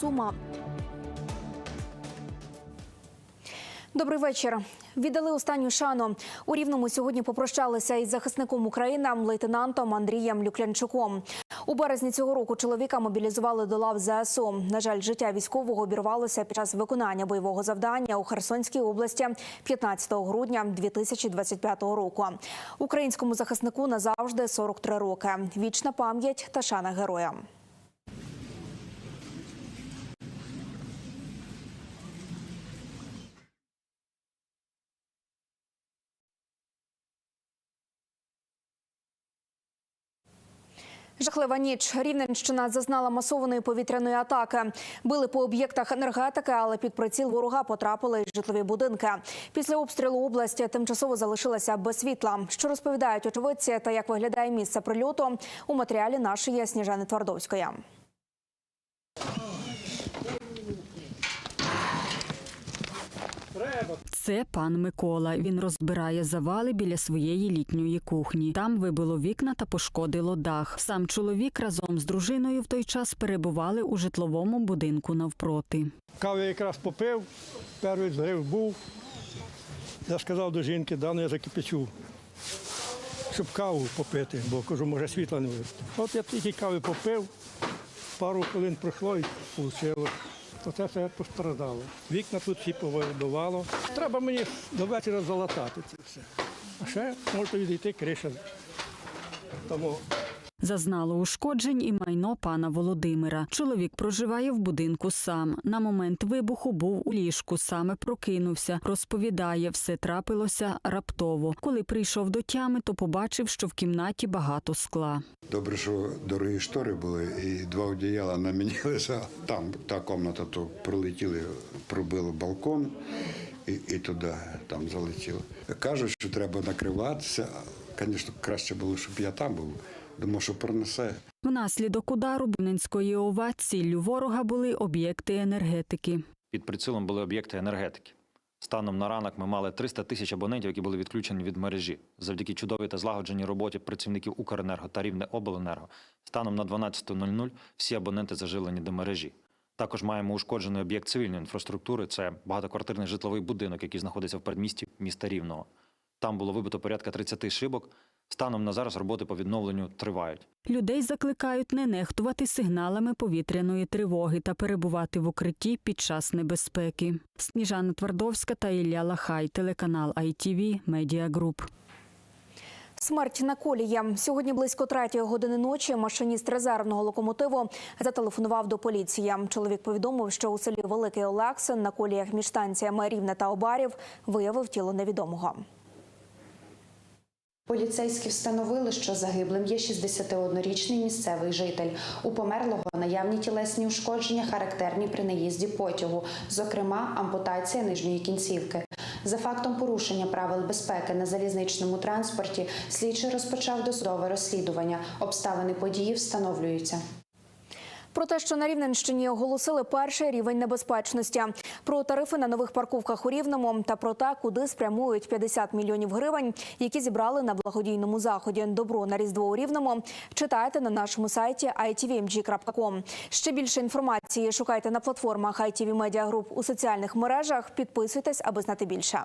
сума. Добрий вечір. Віддали останню шану. У Рівному сьогодні попрощалися із захисником України лейтенантом Андрієм Люклянчуком. У березні цього року чоловіка мобілізували до лав ЗСУ. На жаль, життя військового обірвалося під час виконання бойового завдання у Херсонській області 15 грудня 2025 року. Українському захиснику назавжди 43 роки. Вічна пам'ять та шана героям. Жахлива ніч. Рівненщина зазнала масованої повітряної атаки. Били по об'єктах енергетики, але під приціл ворога потрапили житлові будинки. Після обстрілу області тимчасово залишилася без світла. Що розповідають очевидці та як виглядає місце прильоту у матеріалі нашої Сніжани Твардовської. Це пан Микола. Він розбирає завали біля своєї літньої кухні. Там вибило вікна та пошкодило дах. Сам чоловік разом з дружиною в той час перебували у житловому будинку навпроти. Каву я якраз попив, перший згрив був. Я сказав до жінки, дано я закипячу, щоб каву попити, бо кажу, може світла не буде. От я тільки кави попив, пару хвилин пройшло і вийшло. Оце все постраждало. Вікна тут всі повибивало. Треба мені до вечора залатати це все. А ще може відійти криша. Тому Зазнало ушкоджень і майно пана Володимира. Чоловік проживає в будинку сам. На момент вибуху був у ліжку, саме прокинувся. Розповідає, все трапилося раптово. Коли прийшов до тями, то побачив, що в кімнаті багато скла. Добре, що дорогі штори були, і два одіяла на. Там та кімната, то пролетіли, пробило балкон і, і туди там залетіло. Кажуть, що треба накриватися. Звісно, краще було, щоб я там був. Думав, що пронесе. Внаслідок удару Бунинської ОВА ціллю ворога були об'єкти енергетики. Під прицілом були об'єкти енергетики. Станом на ранок ми мали 300 тисяч абонентів, які були відключені від мережі. Завдяки чудовій та злагодженій роботі працівників Укренерго та Рівне обленерго. Станом на 12.00 всі абоненти зажилені до мережі. Також маємо ушкоджений об'єкт цивільної інфраструктури. Це багатоквартирний житловий будинок, який знаходиться в передмісті міста Рівного. Там було вибито порядка 30 шибок. Станом на зараз роботи по відновленню тривають. Людей закликають не нехтувати сигналами повітряної тривоги та перебувати в укритті під час небезпеки. Сніжана Твардовська та Ілля Лахай, телеканал ITV, Media Group. Смерть на колії. Сьогодні близько третьої години ночі машиніст резервного локомотиву зателефонував до поліції. Чоловік повідомив, що у селі Великий Олексин на коліях між станціями Рівне та Обарів виявив тіло невідомого. Поліцейські встановили, що загиблим є 61-річний місцевий житель. У померлого наявні тілесні ушкодження характерні при наїзді потягу, зокрема ампутація нижньої кінцівки. За фактом порушення правил безпеки на залізничному транспорті слідчий розпочав досудове розслідування. Обставини події встановлюються. Про те, що на Рівненщині оголосили перший рівень небезпечності, про тарифи на нових парковках у Рівному та про те, куди спрямують 50 мільйонів гривень, які зібрали на благодійному заході Добро на різдво у Рівному. Читайте на нашому сайті itvmg.com. Ще більше інформації шукайте на платформах ITV Media Group у соціальних мережах. Підписуйтесь, аби знати більше.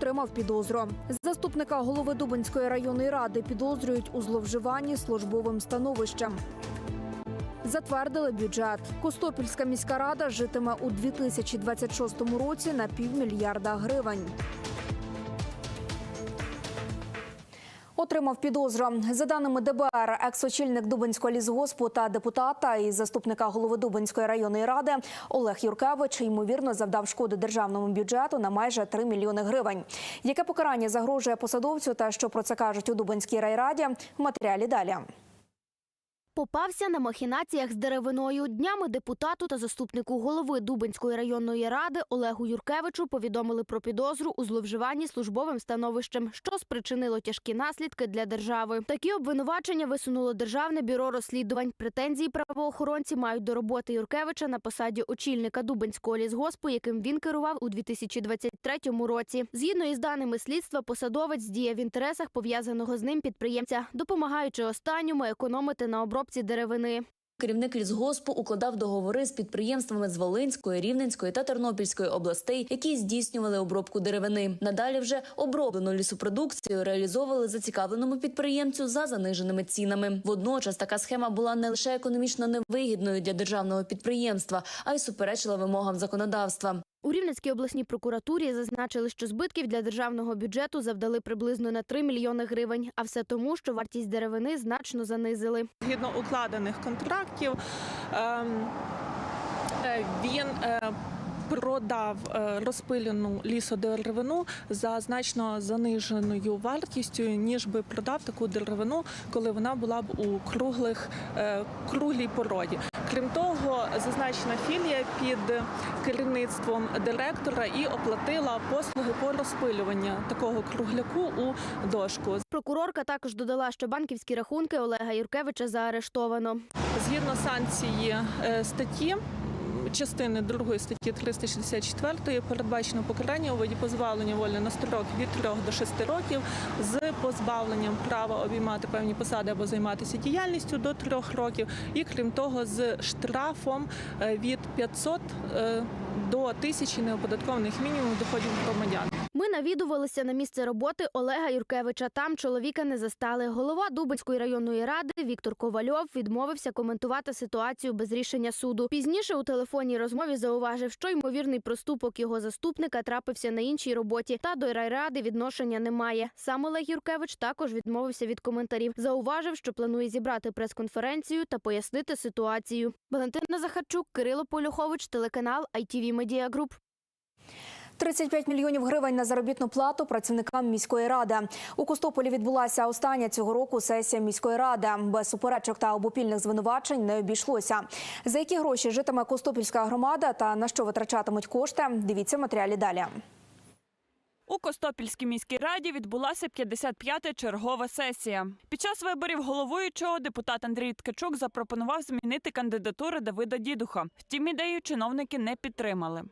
Отримав підозру. Заступника голови Дубинської районної ради підозрюють у зловживанні службовим становищем. Затвердили бюджет. Костопільська міська рада житиме у 2026 році на півмільярда гривень. Отримав підозру. За даними ДБР, екс-очільник Дубинського лісгоспу та депутата і заступника голови Дубинської районної ради Олег Юркевич ймовірно завдав шкоди державному бюджету на майже 3 мільйони гривень. Яке покарання загрожує посадовцю та що про це кажуть у Дубинській райраді? Матеріалі далі. Попався на махінаціях з деревиною. Днями депутату та заступнику голови Дубинської районної ради Олегу Юркевичу повідомили про підозру у зловживанні службовим становищем, що спричинило тяжкі наслідки для держави. Такі обвинувачення висунуло Державне бюро розслідувань. Претензії правоохоронці мають до роботи Юркевича на посаді очільника Дубинського лісгоспу, яким він керував у 2023 році. Згідно із даними слідства, посадовець діє в інтересах пов'язаного з ним підприємця, допомагаючи останньому економити на обробці деревини. Керівник лісгоспу укладав договори з підприємствами з Волинської, Рівненської та Тернопільської областей, які здійснювали обробку деревини. Надалі вже оброблену лісопродукцію реалізовували зацікавленому підприємцю за заниженими цінами. Водночас така схема була не лише економічно невигідною для державного підприємства, а й суперечила вимогам законодавства. У Рівненській обласній прокуратурі зазначили, що збитків для державного бюджету завдали приблизно на 3 мільйони гривень, а все тому, що вартість деревини значно занизили. Згідно укладених контрактів, ем, е, він е, продав е, розпилену лісодеревину за значно заниженою вартістю, ніж би продав таку деревину, коли вона була б у круглих е, круглій породі. Крім того, зазначена філія під керівництвом директора і оплатила послуги по розпилюванню такого кругляку у дошку. Прокурорка також додала, що банківські рахунки Олега Юркевича заарештовано. Згідно санкції е, статті. Частини 2 статті 364 передбачено покарання у виді позбавлення волі на строк від 3 до 6 років з позбавленням права обіймати певні посади або займатися діяльністю до 3 років, і крім того, з штрафом е, від 500 е, до 1000 неоподаткованих мінімумів доходів громадян. Ми навідувалися на місце роботи Олега Юркевича. Там чоловіка не застали. Голова Дубинської районної ради Віктор Ковальов відмовився коментувати ситуацію без рішення суду. Пізніше у телефонній розмові зауважив, що ймовірний проступок його заступника трапився на іншій роботі, та до райради відношення немає. Сам Олег Юркевич також відмовився від коментарів. Зауважив, що планує зібрати прес-конференцію та пояснити ситуацію. Валентина Захарчук, Кирило Полюхович, телеканал ITV Media Group. 35 мільйонів гривень на заробітну плату працівникам міської ради. У Костополі відбулася остання цього року сесія міської ради. Без суперечок та обопільних звинувачень не обійшлося. За які гроші житиме Костопільська громада та на що витрачатимуть кошти? Дивіться матеріалі далі. У Костопільській міській раді відбулася 55-та чергова сесія. Під час виборів головуючого депутат Андрій Ткачук запропонував змінити кандидатуру Давида Дідуха. Втім, ідею чиновники не підтримали.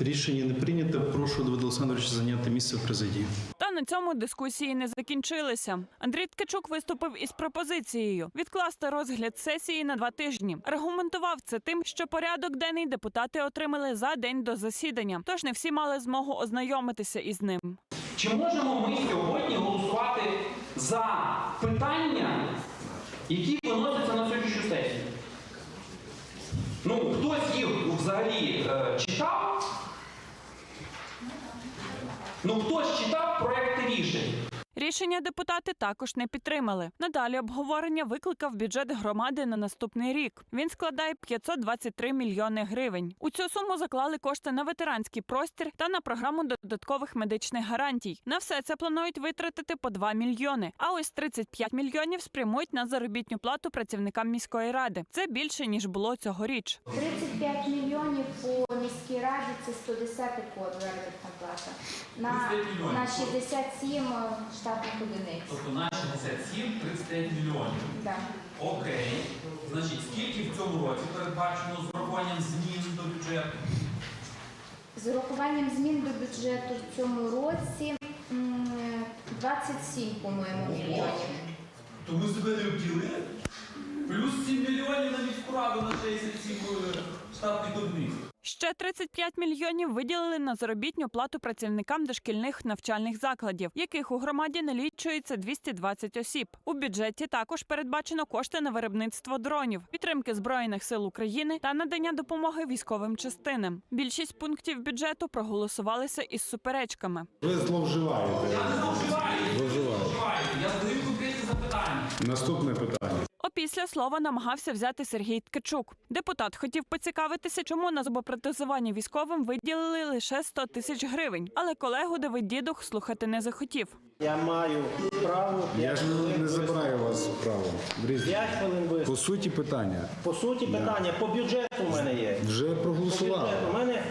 Рішення не прийнято. Прошу Давида Олександровича зайняти місце в президії. Та на цьому дискусії не закінчилися. Андрій Ткачук виступив із пропозицією відкласти розгляд сесії на два тижні. Аргументував це тим, що порядок денний депутати отримали за день до засідання, тож не всі мали змогу ознайомитися із ним. Чи можемо ми сьогодні голосувати за питання, які виносяться на сьогоднішню сесію? Ну, хтось їх взагалі е, читав? Ну, хтось читав? Рішення депутати також не підтримали. Надалі обговорення викликав бюджет громади на наступний рік. Він складає 523 мільйони гривень. У цю суму заклали кошти на ветеранський простір та на програму додаткових медичних гарантій. На все це планують витратити по 2 мільйони. А ось 35 мільйонів спрямують на заробітну плату працівникам міської ради. Це більше ніж було цьогоріч. 35 мільйонів по міській раді це 110 код заробітна плата. На, на 67 штатних одиниць. Тобто на 67 35 мільйонів. Да. Окей. Значить, скільки в цьому році передбачено з урахуванням змін до бюджету? З урахуванням змін до бюджету в цьому році м, 27, по-моєму, мільйонів. То ми себе не обділи? Плюс 7 мільйонів на міську раду на 67 штатних одиниць. Ще 35 мільйонів виділили на заробітну плату працівникам дошкільних навчальних закладів, яких у громаді налічується 220 осіб. У бюджеті також передбачено кошти на виробництво дронів, підтримки збройних сил України та надання допомоги військовим частинам. Більшість пунктів бюджету проголосувалися із суперечками. Ви зловживаєте. Я не зловживаю, я не зловживаю. Я задаю конкретні запитання. Наступне питання. Опісля слова намагався взяти Сергій Ткачук. Депутат хотів поцікавитися, чому на зубопротезування військовим виділили лише 100 тисяч гривень, але колегу Давид Дідух слухати не захотів. Я маю право. Я ж не, не забираю вас право. Брізь. 5 хвилин По суті питання. По суті, питання по бюджету в мене є. Вже По проголосували. У мене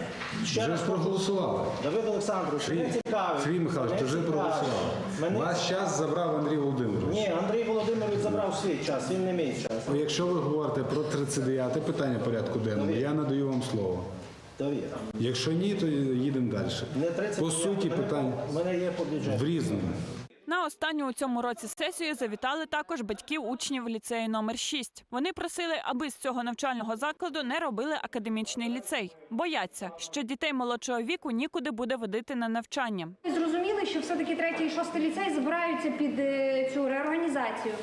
ще Вже раз ж проголосували. Давид Олександрович, мене цікавить. Сергій Михайлович, вже проголосували. Мене... Ваш час забрав Андрій Володимирович. Свій час, він не мій час. Якщо ви говорите про 39 питання порядку денного, я надаю вам слово. Довіра. Якщо ні, то їдемо далі. Не 30 По суті, мене- питання У мене є по в різному. На останню у цьому році сесію завітали також батьків учнів ліцею номер 6. Вони просили, аби з цього навчального закладу не робили академічний ліцей. Бояться, що дітей молодшого віку нікуди буде водити на навчання. Зрозуміли, що все-таки третій і шостий ліцей збираються під е, цю реорганізацію.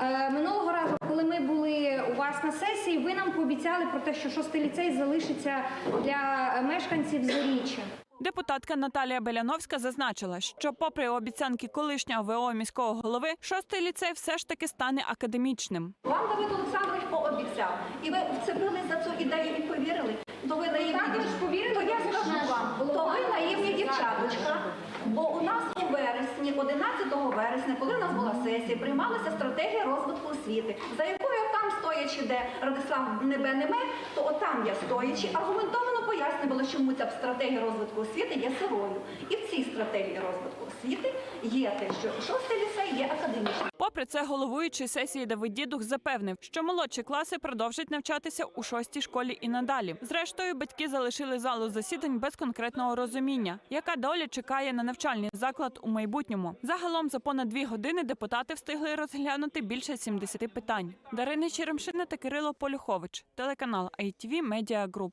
Е, Минулого разу, коли ми були у вас на сесії, ви нам пообіцяли про те, що шостий ліцей залишиться для мешканців Заріччя. Депутатка Наталія Беляновська зазначила, що, попри обіцянки колишнього ВО міського голови, шостий ліцей все ж таки стане академічним. Вам Давид Олександрович пообіцяв, і ви вцепились за цю ідею і повірили. То ви наївні повірили, То я скажу вам, то ви наївні дівчаточка. Бо у нас у вересні, 11 вересня, коли у нас була сесія, приймалася стратегія розвитку освіти, за якою там стоячи, де Радислав Небе Неме, то отам я стоячи, аргументовано пояснювала, чому ця стратегія розвитку освіти є сирою. І в цій стратегії розвитку освіти є те, що шостий ліцей є академічним. Попри це, головуючий сесії Давид Дідух запевнив, що молодші класи продовжать навчатися у шостій школі і надалі. Зрештою, батьки залишили залу засідань без конкретного розуміння, яка доля чекає на навчальний заклад у майбутньому. Загалом за понад дві години депутати встигли розглянути більше 70 питань. Дарина Черемшина та Кирило Полюхович, телеканал ITV Media Group.